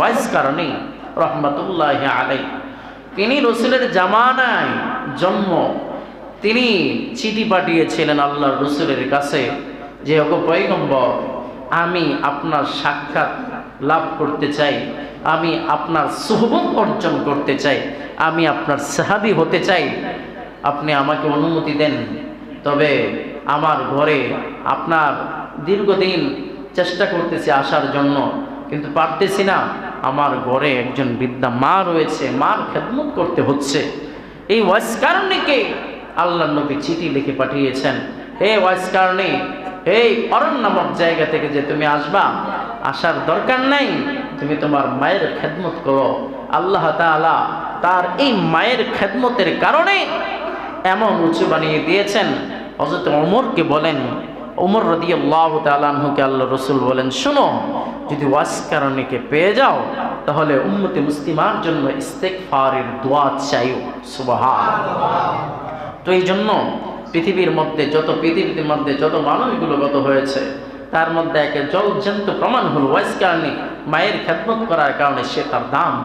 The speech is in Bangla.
ওয়াইস কারণে রহমতুল্লাহ আলাই তিনি রসুলের জামানায় জন্ম। তিনি চিঠি পাঠিয়েছিলেন আল্লাহ রসুলের কাছে যে, ওগো পৈগম্বর আমি আপনার সাক্ষাৎ লাভ করতে চাই। আমি আপনার সুহবত অর্জন করতে চাই। আমি আপনার সাহাবি হতে চাই। আপনি আমাকে অনুমতি দেন। তবে আমার ঘরে আপনার দীর্ঘদিন চেষ্টা করতেছি আসার জন্য, কিন্তু পারতেছি না। আমার ঘরে একজন বৃদ্ধা মা রয়েছে, মার খেদমত করতে হচ্ছে। এই ওয়াইস কারণে আল্লাহ নবী চিঠি লিখে পাঠিয়েছেন, হে কারণে, এই অরণ নামক জায়গা থেকে যে তুমি আসবা, আসার দরকার নাই, তুমি তোমার মায়ের খেদমত করো। আল্লাহ তাআলা তার এই মায়ের খেদমতের কারণে এমন উঁচু বানিয়ে দিয়েছেন। হজরত অমরকে বলেন ওমর রদি আল্লাহ তালহুকে আল্লাহ রসুল বলেন, শোনো, যদি ওয়াস কারণেকে পেয়ে যাও, তাহলে উম্মতে মুসলিমার জন্য ইস্তেকফারের দোয়া চাইও। সুবাহান তো এই জন্য পৃথিবীর মধ্যে যত, পৃথিবীর মধ্যে যত মানুষগুলো গত হয়েছে, তার মধ্যে একে জলজন্ত প্রমাণ হল ওয়াইস কারণে মায়ের খেদমত করার কারণে সে তার দাম